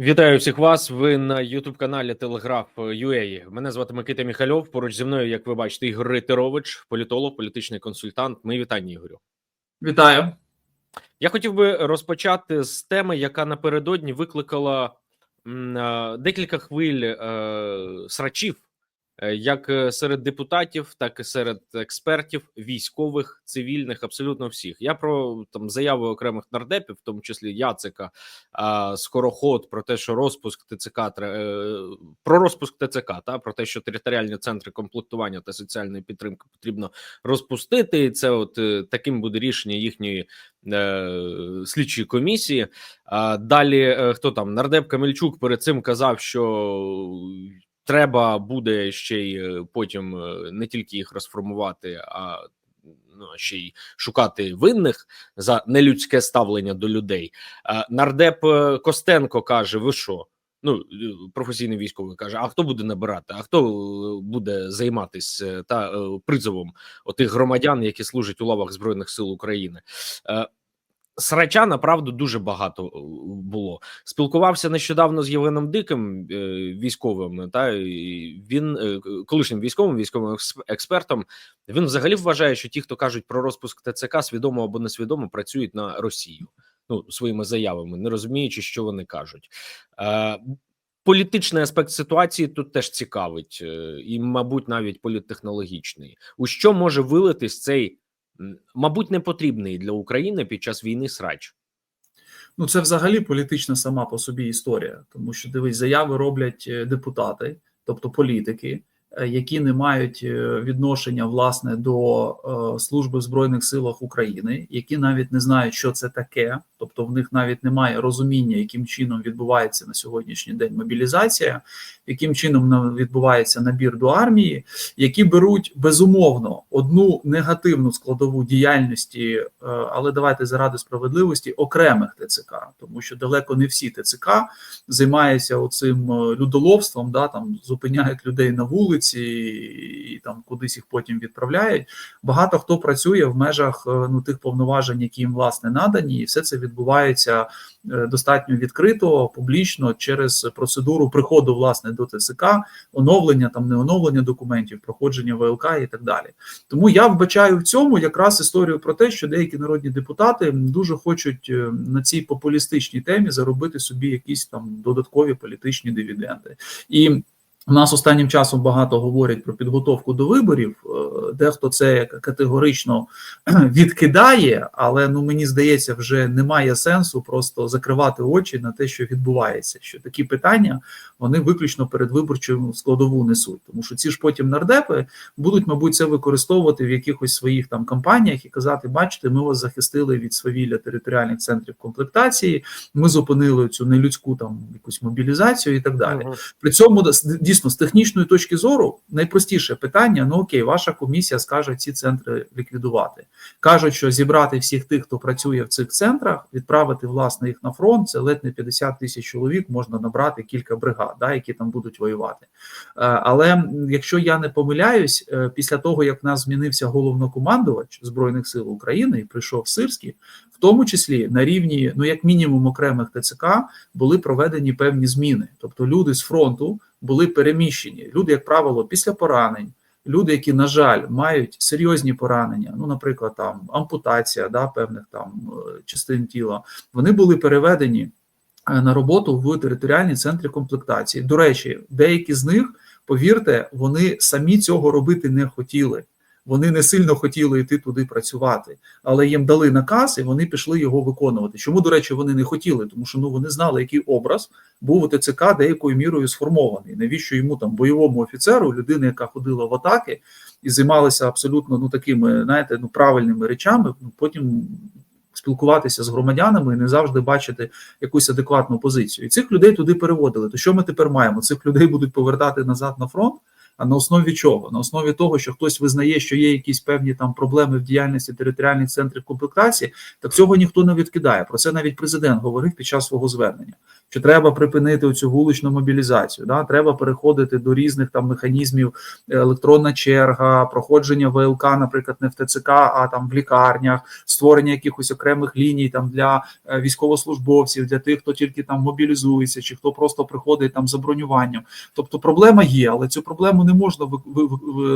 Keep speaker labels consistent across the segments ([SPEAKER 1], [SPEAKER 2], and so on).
[SPEAKER 1] Вітаю всіх вас. Ви на youtube каналі Телеграф UA. Мене звати Микита Міхальов. Поруч зі мною, як ви бачите, Ігор Ритерович, політолог, політичний консультант. Ми вітання, Ігорю.
[SPEAKER 2] Вітаю.
[SPEAKER 1] Я хотів би розпочати з теми, яка напередодні викликала е, декілька хвиль е, срачів, як е, серед депутатів, так і серед експертів, військових, цивільних, абсолютно всіх. Я про там заяви окремих нардепів, в тому числі Яцика, е, скороход про те, що розпуск ТЦК е, про розпуск ТЦК, та про те, що територіальні центри комплектування та соціальної підтримки потрібно розпустити. І це от е, таким буде рішення їхньої е, слідчої комісії. Далі е, хто там нардеп Камельчук перед цим казав, що треба буде ще й е, потім е, не тільки їх розформувати, а ну ще й шукати винних за нелюдське ставлення до людей. Нардеп е, Костенко каже: Ви що? Ну, професійний військовий каже: А хто буде набирати? А хто буде займатися та призовом отих громадян, які служать у лавах збройних сил України? Срача направду дуже багато е, було. Спілкувався нещодавно з Євгеном Диким, е, військовим. Та він е, колишнім військовим, військовим експертом. Він взагалі вважає, що ті, хто кажуть про розпуск ТЦК, свідомо або несвідомо працюють на Росію. Ну своїми заявами, не розуміючи, що вони кажуть. Політичний аспект ситуації тут теж цікавить, і, мабуть, навіть політтехнологічний. У що може вилитись цей, мабуть, непотрібний для України під час війни срач?
[SPEAKER 2] Ну це взагалі політична сама по собі історія, тому що дивись, заяви роблять е, депутати, тобто політики, які не мають е, відношення власне до е, служби в збройних силах України, які навіть не знають, що це таке, тобто в них навіть немає розуміння, яким чином відбувається на сьогоднішній день мобілізація, яким чином відбувається набір до армії, які беруть безумовно одну негативну складову діяльності, е, але давайте заради справедливості окремих ТЦК, тому що далеко не всі ТЦК займаються оцим е, людоловством, да там зупиняють людей на вулиці і там кудись їх потім відправляють. Багато хто працює в межах е, ну тих повноважень, які їм власне надані, і все це відбувається е, достатньо відкрито, публічно через процедуру приходу власне до ТЦК, оновлення там не оновлення документів, проходження ВЛК і так далі. Тому я вбачаю в цьому якраз історію про те, що деякі народні депутати дуже хочуть е, на цій популістичній темі заробити собі якісь там додаткові політичні дивіденди. І у нас останнім часом багато говорять про підготовку до виборів. Е, Дехто це категорично відкидає, але ну мені здається, вже немає сенсу просто закривати очі на те, що відбувається. Що такі питання вони виключно передвиборчу складову несуть, тому що ці ж потім нардепи будуть, мабуть, це використовувати в якихось своїх там кампаніях і казати: бачите, ми вас захистили від свавілля територіальних центрів комплектації. Ми зупинили цю нелюдську там якусь мобілізацію і так далі. При цьому дос- дійсно з технічної точки зору найпростіше питання: ну окей, ваша комісія скаже ці центри ліквідувати. Кажуть, що зібрати всіх тих, хто працює в цих центрах, відправити власне їх на фронт. Це ледь не 50 тисяч чоловік можна набрати кілька бригад, да, які там будуть воювати. Е, Але якщо я не помиляюсь, е, після того як в нас змінився головнокомандувач збройних сил України і прийшов Сирський, тому числі на рівні, ну як мінімум, окремих ТЦК були проведені певні зміни. Тобто люди з фронту були переміщені. Люди, як правило, після поранень. Люди, які, на жаль, мають серйозні поранення, ну, наприклад, там ампутація да, певних там е, частин тіла, вони були переведені е, на роботу в територіальні центри комплектації. До речі, деякі з них, повірте, вони самі цього робити не хотіли. Вони не сильно хотіли йти туди працювати, але їм дали наказ, і вони пішли його виконувати. Чому, до речі, вони не хотіли? Тому що ну вони знали, який образ був у ТЦК деякою мірою сформований. Навіщо йому там бойовому офіцеру, людина, яка ходила в атаки і займалася абсолютно ну такими, знаєте, ну правильними речами, ну потім спілкуватися з громадянами і не завжди бачити якусь адекватну позицію. І цих людей туди переводили. То що ми тепер маємо? Цих людей будуть повертати назад на фронт. А на основі чого? На основі того, що хтось визнає, що є якісь певні там проблеми в діяльності територіальних центрів комплектації, так цього ніхто не відкидає. Про це навіть президент говорив під час свого звернення. Що треба припинити цю вуличну мобілізацію. Да? Треба переходити до різних там механізмів, електронна черга, проходження ВЛК, наприклад, не в ТЦК, а там в лікарнях, створення якихось окремих ліній там для е, військовослужбовців, для тих, хто тільки там мобілізується, чи хто просто приходить там за бронюванням. Тобто проблема є, але цю проблему не можна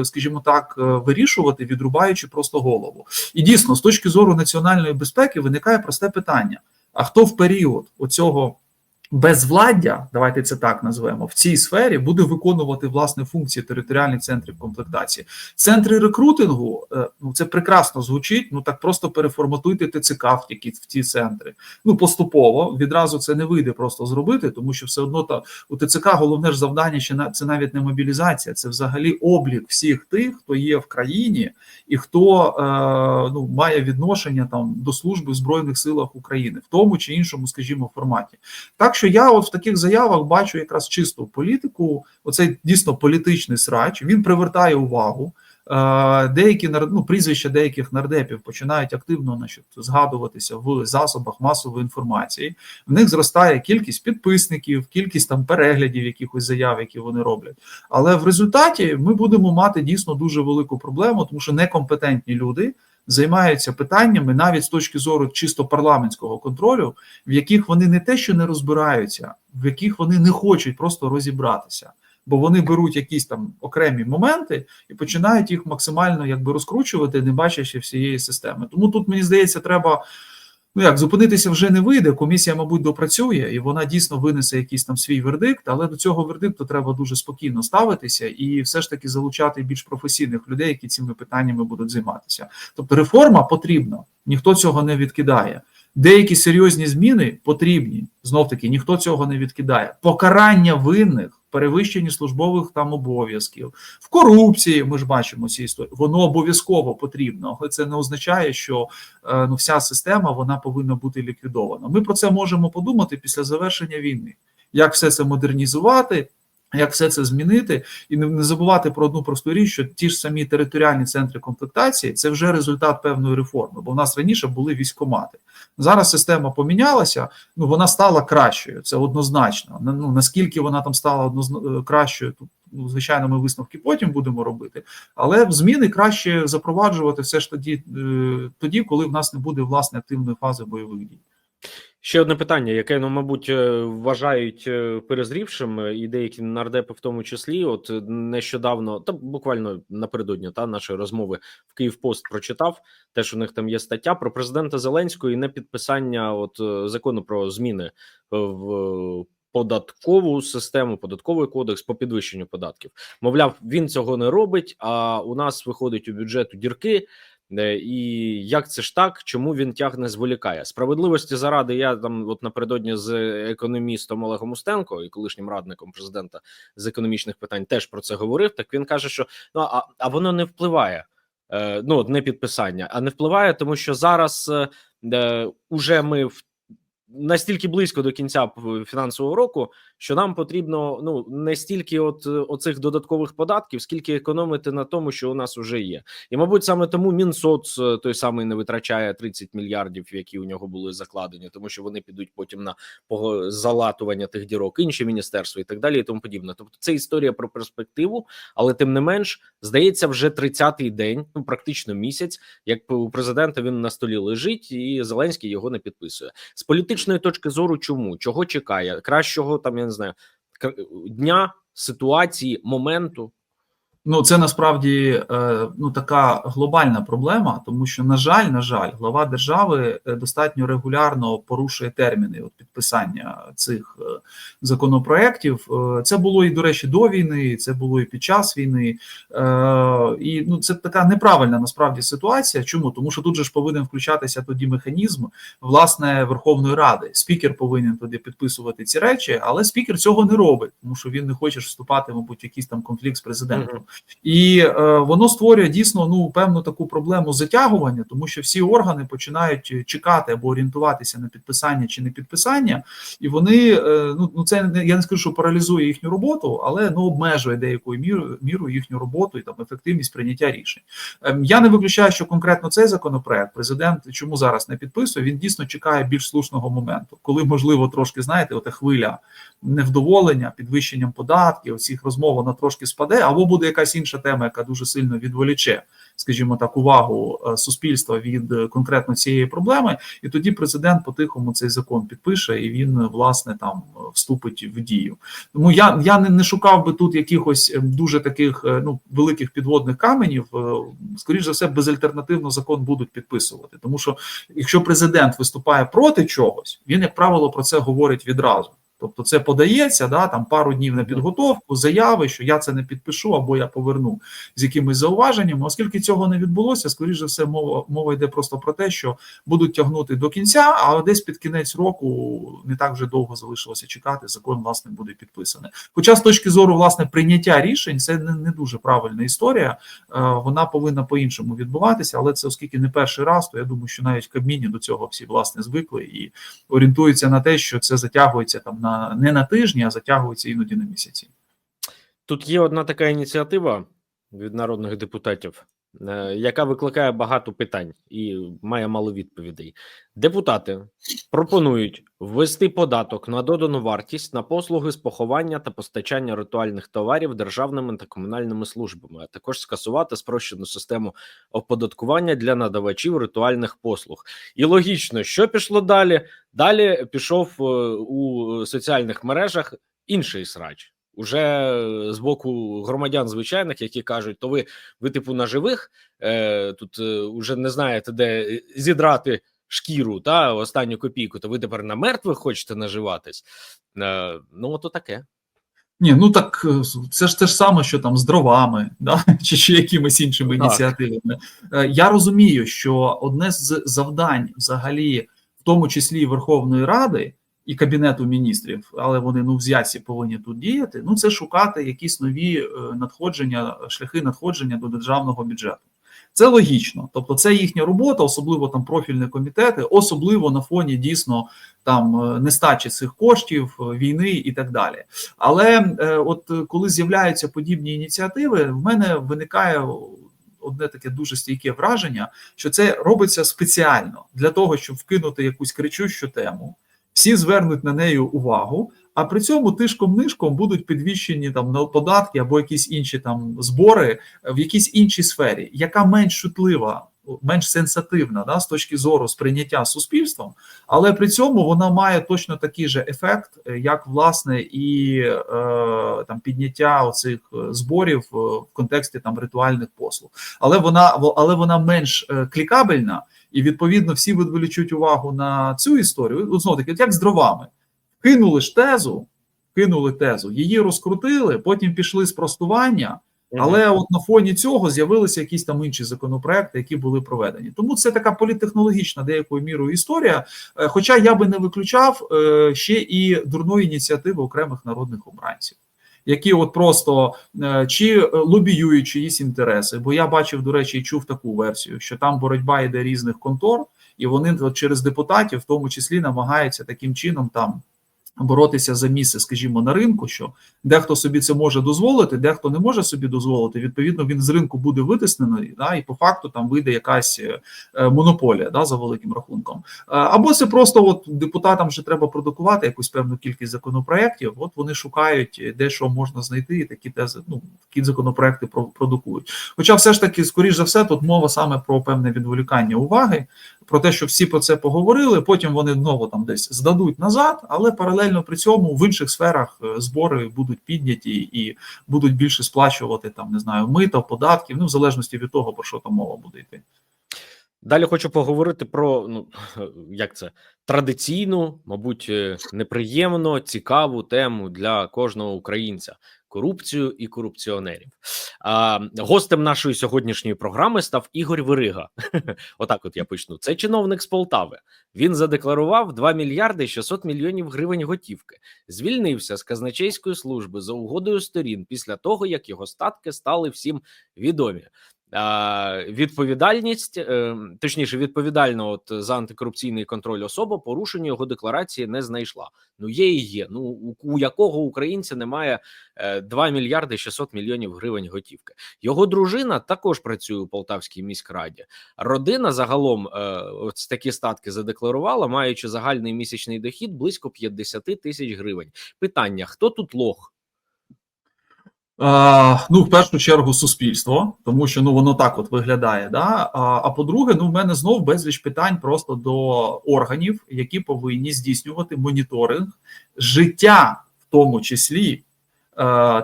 [SPEAKER 2] скажімо так, е, вирішувати, відрубаючи просто голову. І дійсно, з точки зору національної безпеки, виникає просте питання: а хто в період оцього безвладдя, давайте це так назвемо, в цій сфері буде виконувати власне функції територіальних центрів комплектації? Центри рекрутингу, е, ну це прекрасно звучить. Ну так просто переформатуйте ТЦК в ті, в ті центри. Ну поступово відразу це не вийде просто зробити, тому що все одно та у ТЦК головне ж завдання ще на це навіть не мобілізація, це взагалі облік всіх тих, хто є в країні і хто е, ну має відношення там до служби в збройних силах України в тому чи іншому, скажімо, форматі. Так що я от в таких заявах бачу якраз чисту політику. Оцей дійсно політичний срач. Він привертає увагу. Е, Деякі ну, прізвища деяких нардепів починають активно значить, згадуватися в засобах масової інформації. В них зростає кількість підписників, кількість там переглядів якихось заяв, які вони роблять. Але в результаті ми будемо мати дійсно дуже велику проблему, тому що некомпетентні люди займаються питаннями навіть з точки зору чисто парламентського контролю, в яких вони не те, що не розбираються, в яких вони не хочуть просто розібратися. Бо вони беруть якісь там окремі моменти і починають їх максимально якби розкручувати, не бачачи всієї системи. Тому тут мені здається, треба ну як зупинитися вже не вийде. Комісія, мабуть, допрацює, і вона дійсно винесе якийсь там свій вердикт. Але до цього вердикту треба дуже спокійно ставитися і все ж таки залучати більш професійних людей, які цими питаннями будуть займатися. Тобто реформа потрібна, ніхто цього не відкидає. Деякі серйозні зміни потрібні. Знов таки ніхто цього не відкидає. Покарання винних, перевищення службових там обов'язків в корупції. Ми ж бачимо ці історії. Воно обов'язково потрібно, але це не означає, що е, ну вся система вона повинна бути ліквідована. Ми про це можемо подумати після завершення війни. Як все це модернізувати? Як все це змінити, і не, забувати про одну просту річ, що ті ж самі територіальні центри комплектації це вже результат певної реформи, бо в нас раніше були військомати. Зараз система помінялася, ну вона стала кращою. Це однозначно. Ну наскільки вона там стала однозна... кращою, тут ну, звичайно, ми висновки потім будемо робити. Але зміни краще запроваджувати все ж тоді, е, тоді, коли в нас не буде власне активної фази бойових дій.
[SPEAKER 1] Ще одне питання, яке ну, мабуть, е, вважають е, перезрівшим, е, і деякі нардепи, в тому числі, от нещодавно, та буквально напередодні та нашої розмови в Київпост прочитав. Теж у них там є стаття про президента Зеленського і не підписання от закону про зміни в податкову систему, податковий кодекс по підвищенню податків. Мовляв, він цього не робить. А у нас виходить у бюджету дірки. Е, І як це ж так? Чому він тягне зволікає? Справедливості заради я там, от напередодні з економістом Олегом Устенко і колишнім радником президента з економічних питань, теж про це говорив. Так він каже, що ну а, а воно не впливає. Е, ну не підписання, а не впливає, тому що зараз е, уже ми в настільки близько до кінця фінансового року, що нам потрібно ну не стільки от е, оцих додаткових податків, скільки економити на тому, що у нас вже є. І, мабуть, саме тому Мінсоц е, той самий не витрачає 30 мільярдів, які у нього були закладені, тому що вони підуть потім на залатування тих дірок, інші міністерства і так далі, і тому подібне. Тобто, це історія про перспективу, але тим не менш, здається, вже 30-й день, ну практично місяць, як у президента він на столі лежить, і Зеленський його не підписує. З політичної точки зору, чому чого чекає кращого там, я не знаю, дня, ситуації, моменту.
[SPEAKER 2] Ну, це насправді е, ну така глобальна проблема, тому що, на жаль, на жаль, глава держави е, достатньо регулярно порушує терміни от підписання цих е, законопроєктів. Це було і до речі до війни, це було і під час війни. І ну це така неправильна насправді ситуація. Чому? Тому що тут же ж повинен включатися тоді механізм власне Верховної Ради. Спікер повинен тоді підписувати ці речі, але спікер цього не робить, тому що він не хоче вступати, мабуть, в якийсь там конфлікт з президентом. І е, воно створює дійсно ну певну таку проблему затягування, тому що всі органи починають чекати або орієнтуватися на підписання чи не підписання, і вони е, ну, ну це я не скажу, що паралізує їхню роботу, але ну обмежує деякою мірою мірою їхню роботу і там ефективність прийняття рішень. Ем, Я не виключаю, що конкретно цей законопроект президент чому зараз не підписує. Він дійсно чекає більш слушного моменту, коли можливо трошки знаєте, ота хвиля невдоволення підвищенням податків, цих розмов вона трошки спаде, або буде якась інша тема, яка дуже сильно відволіче, скажімо так, увагу е, суспільства від е, конкретно цієї проблеми, і тоді президент по-тихому цей закон підпише, і він е, власне там вступить в дію. Тому я, я не, не шукав би тут якихось е, дуже таких ну великих підводних каменів. Скоріше за все, безальтернативно закон будуть підписувати, тому що якщо президент виступає проти чогось, він як правило про це говорить відразу. Тобто це подається, да, там пару днів на підготовку, заяви, що я це не підпишу або я поверну з якимись зауваженнями. Оскільки цього не відбулося, скоріше за все, мова мова йде просто про те, що будуть тягнути до кінця, а десь під кінець року не так вже довго залишилося чекати. Закон власне буде підписаний. Хоча з точки зору власне прийняття рішень, це не, не дуже правильна історія. Е, Вона повинна по-іншому відбуватися, але це оскільки не перший раз, то я думаю, що навіть в Кабміні до цього всі власне звикли і орієнтуються на те, що це затягується там на не на тижні, а затягується іноді на місяці.
[SPEAKER 1] Тут є одна така ініціатива від народних депутатів, яка викликає багато питань і має мало відповідей. Депутати пропонують ввести податок на додану вартість на послуги з поховання та постачання ритуальних товарів державними та комунальними службами, а також скасувати спрощену систему оподаткування для надавачів ритуальних послуг. І логічно, що пішло далі? Далі пішов е, у соціальних мережах інший срач. Уже з боку громадян звичайних, які кажуть, то ви, ви типу на живих, е, тут е, уже не знаєте, де зідрати шкіру та останню копійку, то ви тепер на мертвих хочете наживатись. Е, ну, ото таке.
[SPEAKER 2] Ні, ну так е, це ж те ж саме, що там з дровами, да? чи, чи якимись іншими
[SPEAKER 1] Так.
[SPEAKER 2] ініціативами. Е, Я розумію, що одне з завдань, взагалі, в тому числі Верховної Ради і Кабінету міністрів, але вони ну взяті повинні тут діяти. Ну це шукати якісь нові е, надходження, шляхи надходження до державного бюджету. Це логічно, тобто це їхня робота, особливо там профільні комітети, особливо на фоні дійсно там е, нестачі цих коштів, е, війни і так далі. Але от коли з'являються подібні ініціативи, в мене виникає одне таке дуже стійке враження, що це робиться спеціально для того, щоб вкинути якусь кричущу тему. Всі звернуть на неї увагу, а при цьому тишком-нишком будуть підвищені там податки або якісь інші там збори в якійсь іншій сфері, яка менш чутлива, менш сенсативна да, з точки зору сприйняття суспільством, але при цьому вона має точно такий же ефект, як власне і е, там підняття оцих зборів е, в контексті там ритуальних послуг. Але вона але вона менш е, клікабельна, і відповідно всі відволічуть увагу на цю історію. Знову таки, як з дровами, кинули ж тезу, кинули тезу, її розкрутили, потім пішли спростування. Але от на фоні цього з'явилися якісь там інші законопроекти, які були проведені. Тому це така політтехнологічна деякою мірою історія. Е, Хоча я би не виключав е, ще і дурної ініціативи окремих народних обранців, які от просто е, чи лобіюють чиїсь інтереси. Бо я бачив, до речі, і чув таку версію, що там боротьба йде різних контор, і вони через депутатів, в тому числі, намагаються таким чином там. Боротися за місце, скажімо, на ринку, що дехто собі це може дозволити, дехто не може собі дозволити. Відповідно, він з ринку буде витиснений, да, і по факту там вийде якась е, монополія да, за великим рахунком. Е, або це просто от депутатам вже треба продукувати якусь певну кількість законопроєктів. От вони шукають, де що можна знайти, і такі тези, ну такі законопроекти продукують. Хоча, все ж таки, скоріш за все, тут мова саме про певне відволікання уваги, про те, що всі про це поговорили. Потім вони знову там десь здадуть назад, але паралельно при цьому в інших сферах е, збори будуть підняті і будуть більше сплачувати там, не знаю, мита, податків, ну в залежності від того, про що там мова буде йти.
[SPEAKER 1] Далі хочу поговорити про ну як це традиційну, мабуть, е, неприємно цікаву тему для кожного українця. Корупцію і корупціонерів. А, гостем нашої сьогоднішньої програми став Ігор Вирига. Отак, от я почну. Це чиновник з Полтави. Він задекларував 2 мільярди 600 мільйонів гривень готівки. Звільнився з казначейської служби за угодою сторін після того, як його статки стали всім відомі. Відповідальність, е, точніше, відповідальна от за антикорупційний контроль особа порушення його декларації не знайшла. Ну є і є. Ну у, якого українця немає е, 2 мільярди 600 мільйонів гривень готівки. Його дружина також працює у Полтавській міськраді. Родина загалом е, от такі статки задекларувала, маючи загальний місячний дохід близько 50 тисяч гривень. Питання: хто тут лох?
[SPEAKER 2] А, ну, в першу чергу, суспільство, тому що ну воно так от виглядає. Да? А, а по-друге, ну в мене знов безліч питань просто до органів, які повинні здійснювати моніторинг життя, в тому числі е,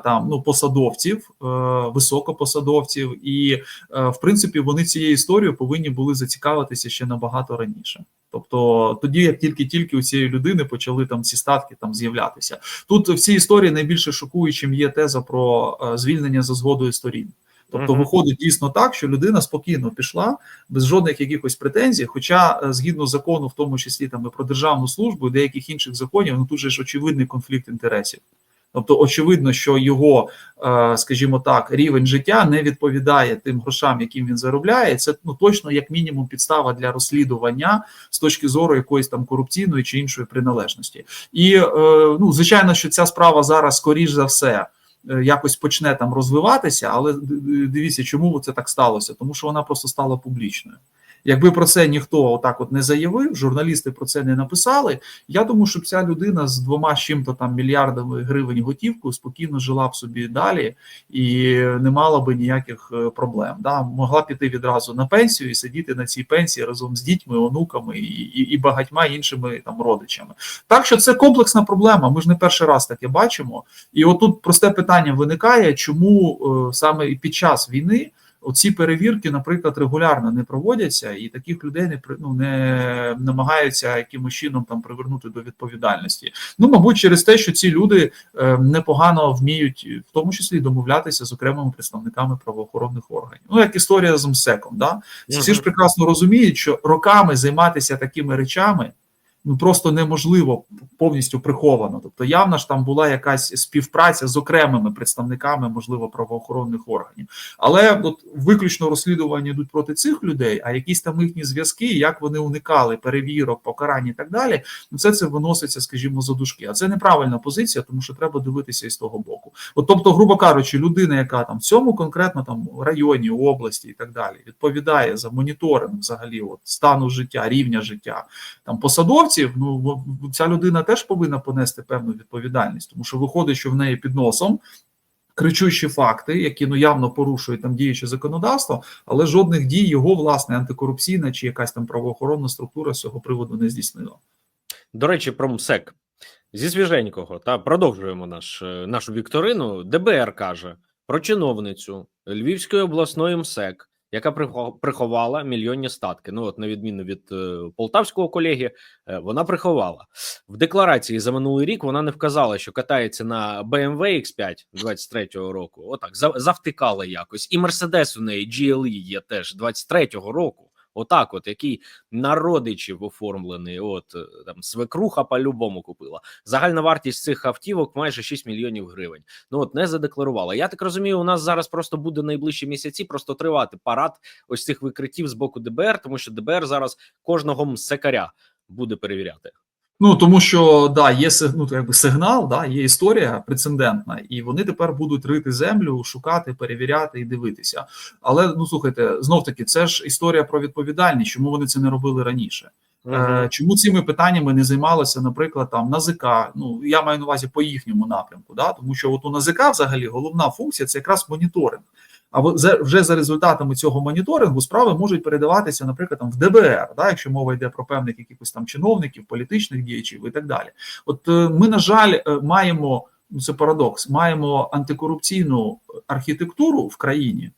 [SPEAKER 2] там ну посадовців, е, високопосадовців, і е, в принципі вони цією історією повинні були зацікавитися ще набагато раніше. Тобто тоді, як тільки-тільки у цієї людини почали там ці статки там з'являтися. Тут в цій історії найбільше шокуючим є теза про е, звільнення за згодою сторін. Тобто, виходить дійсно так, що людина спокійно пішла без жодних якихось претензій. Хоча е, згідно закону, в тому числі там і про державну службу і деяких інших законів, ну тут же ж очевидний конфлікт інтересів. Тобто, очевидно, що його, е, скажімо так, рівень життя не відповідає тим грошам, яким він заробляє. Це ну точно як мінімум підстава для розслідування з точки зору якоїсь там корупційної чи іншої приналежності. І е, ну, звичайно, що ця справа зараз, скоріш за все, е, якось почне там розвиватися, але дивіться, чому це так сталося? Тому що вона просто стала публічною. Якби про це ніхто отак от не заявив, журналісти про це не написали. Я думаю, що ця людина з двома чим-то там мільярдами гривень готівку спокійно жила б собі далі і не мала би ніяких е, проблем. Да? Могла піти відразу на пенсію і сидіти на цій пенсії разом з дітьми, онуками і, і, і багатьма іншими там родичами. Так що це комплексна проблема. Ми ж не перший раз таке бачимо. І отут просте питання виникає, чому е, саме під час війни. Оці перевірки, наприклад, регулярно не проводяться, і таких людей не ну, не намагаються якимось чином там привернути до відповідальності. Ну, мабуть, через те, що ці люди е, непогано вміють, в тому числі домовлятися з окремими представниками правоохоронних органів. Ну, як історія з МСЕКом, да всі ж прекрасно розуміють, що роками займатися такими речами ну просто неможливо повністю приховано. Тобто, явно ж там була якась співпраця з окремими представниками, можливо, правоохоронних органів. Але от виключно розслідування йдуть проти цих людей, а якісь там їхні зв'язки, як вони уникали перевірок, покарань і так далі. Ну, все це виноситься, скажімо, за дужки. А це неправильна позиція, тому що треба дивитися із того боку. От, тобто, грубо кажучи, людина, яка там в цьому конкретно там районі, області і так далі, відповідає за моніторинг взагалі от стану життя, рівня життя там посадовців. Ну в- в- ця людина теж повинна понести певну відповідальність, тому що виходить, що в неї під носом. Кричущі факти, які ну явно порушують там діюче законодавство, але жодних дій його власне антикорупційна чи якась там правоохоронна структура з цього приводу не здійснила.
[SPEAKER 1] До речі, про МСЕК. Зі свіженького та продовжуємо наш, е, нашу вікторину. ДБР каже про чиновницю Львівської обласної МСЕК, яка прихо- приховала мільйонні статки. Ну, от, на відміну від е, полтавського колеги, е, вона приховала в декларації за минулий рік. Вона не вказала, що катається на BMW X5 23-го року. Отак за- завтикала якось. І Мерседес у неї GLE є теж 23-го року. Отак, от який на родичів оформлений. От е, там свекруха по-любому купила. Загальна вартість цих автівок майже 6 мільйонів гривень. Ну от не задекларувала. Я так розумію, у нас зараз просто буде найближчі місяці просто тривати парад ось цих викриттів з боку ДБР, тому що ДБР зараз кожного мсекаря буде перевіряти.
[SPEAKER 2] Ну тому що да, є ну, якби сигнал, да, є історія прецедентна, і вони тепер будуть рити землю, шукати, перевіряти і дивитися. Але ну слухайте, знов таки, це ж історія про відповідальність. Чому вони це не робили раніше? Е, Чому цими питаннями не займалося, наприклад, там НАЗК? Ну я маю на увазі по їхньому напрямку, да тому що от у НАЗК взагалі головна функція це якраз моніторинг. А во- вже за результатами цього моніторингу справи можуть передаватися, наприклад, там в ДБР, да, якщо мова йде про певних якихось там чиновників, політичних діячів і так далі. От е, ми, на жаль, е, маємо ну, це парадокс, маємо антикорупційну архітектуру в країні,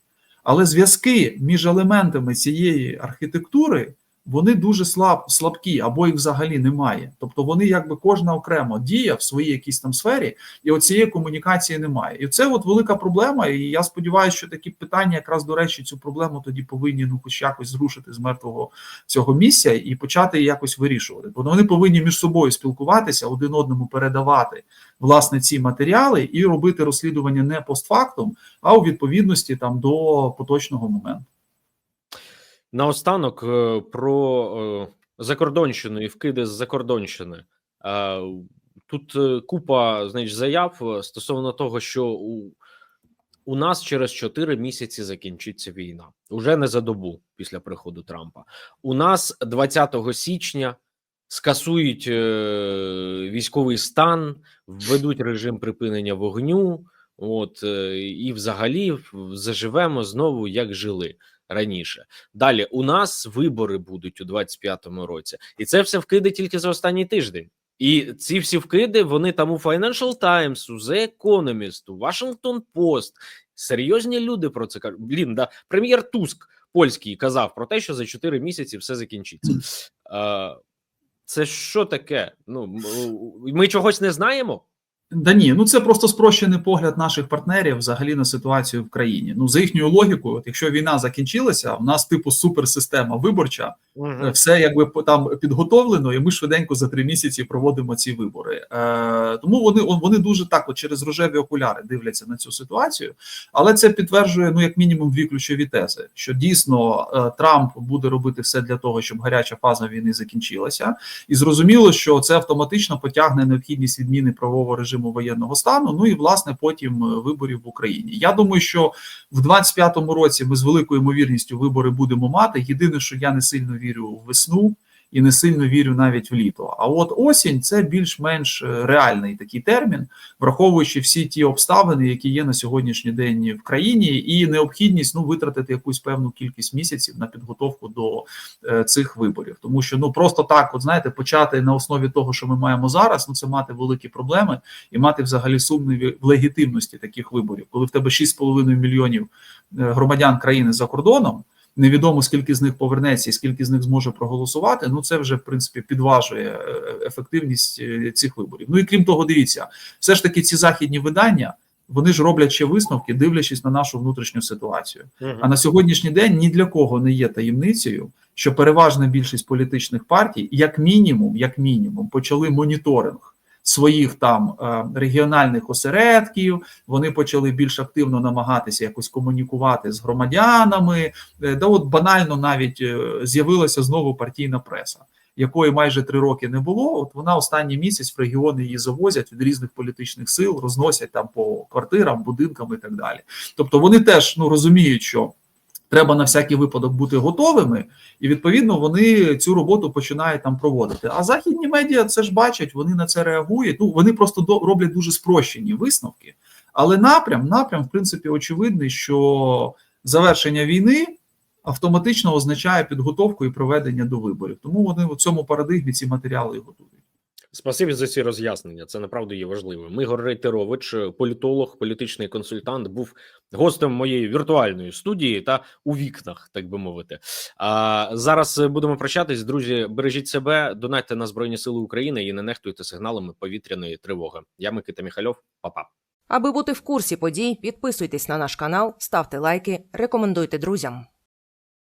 [SPEAKER 2] але зв'язки між елементами цієї архітектури вони дуже слаб, слабкі або їх взагалі немає. Тобто вони якби кожна окремо діє в своїй якійсь там сфері, і от цієї комунікації немає. І це от велика проблема. І я сподіваюся, що такі питання, якраз до речі, цю проблему тоді повинні ну хоч якось зрушити з мертвого цього місця і почати її якось вирішувати. Бо вони повинні між собою спілкуватися, один одному передавати власне ці матеріали і робити розслідування не постфактум, а у відповідності там до поточного моменту.
[SPEAKER 1] Наостанок е, про е, закордонщину і вкиди з закордонщини. Е, Тут купа значить, заяв стосовно того, що у, у нас через 4 місяці закінчиться війна. Уже не за добу після приходу Трампа. У нас 20 січня скасують військовий стан, введуть режим припинення вогню. От і взагалі заживемо знову як жили раніше. Далі у нас вибори будуть у 25-му році, і це все вкиди тільки за останній тиждень. І ці всі вкиди вони там у Financial Times, у The Economist, у Washington Post. Серйозні люди про це кажуть. Блін, да прем'єр Туск польський казав про те, що за 4 місяці все закінчиться. Е, це що таке? Ну ми чогось не знаємо.
[SPEAKER 2] Да ні, ну це просто спрощений погляд наших партнерів взагалі на ситуацію в країні. Ну за їхньою логікою, от якщо війна закінчилася, в нас типу суперсистема виборча, е, все якби там підготовлено, і ми швиденько за три місяці проводимо ці вибори. Е, тому вони он- вони дуже так, от через рожеві окуляри дивляться на цю ситуацію. Але це підтверджує ну як мінімум дві ключові тези: що дійсно е, Трамп буде робити все для того, щоб гаряча фаза війни закінчилася, і зрозуміло, що це автоматично потягне необхідність відміни правового режиму воєнного стану. Ну і власне потім е, виборів в Україні. Я думаю, що в 25-му році ми з великою ймовірністю вибори будемо мати. Єдине, що я не сильно вірю в весну. І не сильно вірю навіть в літо. А от осінь це більш-менш е, реальний такий термін, враховуючи всі ті обставини, які є на сьогоднішній день в країні, і необхідність ну витратити якусь певну кількість місяців на підготовку до е, цих виборів. Тому що ну просто так, от знаєте, почати на основі того, що ми маємо зараз, ну це мати великі проблеми і мати взагалі сумніви в легітимності таких виборів, коли в тебе 6,5 мільйонів е, громадян країни за кордоном. Невідомо скільки з них повернеться і скільки з них зможе проголосувати. Ну це вже в принципі підважує е, ефективність е, цих виборів. Ну і крім того, дивіться, все ж таки ці західні видання вони ж роблять ще висновки, дивлячись на нашу внутрішню ситуацію. А на сьогоднішній день ні для кого не є таємницею, що переважна більшість політичних партій, як мінімум, як мінімум, почали моніторинг своїх там е, регіональних осередків. Вони почали більш активно намагатися якось комунікувати з громадянами. Е, Да, от банально навіть е, з'явилася знову партійна преса. Якої майже три роки не було, от вона останній місяць в регіони її завозять від різних політичних сил, розносять там по квартирам, будинкам і так далі. Тобто вони теж ну розуміють, що треба на всякий випадок бути готовими, і відповідно вони цю роботу починають там проводити. А західні медіа це ж бачать, вони на це реагують. Ну вони просто до, роблять дуже спрощені висновки. Але напрям, напрям, в принципі, очевидний, що завершення війни автоматично означає підготовку і проведення до виборів. Тому вони в цьому парадигмі ці матеріали готують.
[SPEAKER 1] Спасибі за ці роз'яснення. Це направду є важливим. Ігор Рейтерович, політолог, політичний консультант, був гостем моєї віртуальної студії та у вікнах, так би мовити. А зараз будемо прощатись. Друзі, бережіть себе, донайте на Збройні Сили України і не нехтуйте сигналами повітряної тривоги. Я Микита Міхальов, Па-па.
[SPEAKER 3] Аби бути в курсі подій, підписуйтесь на наш канал, ставте лайки, рекомендуйте друзям.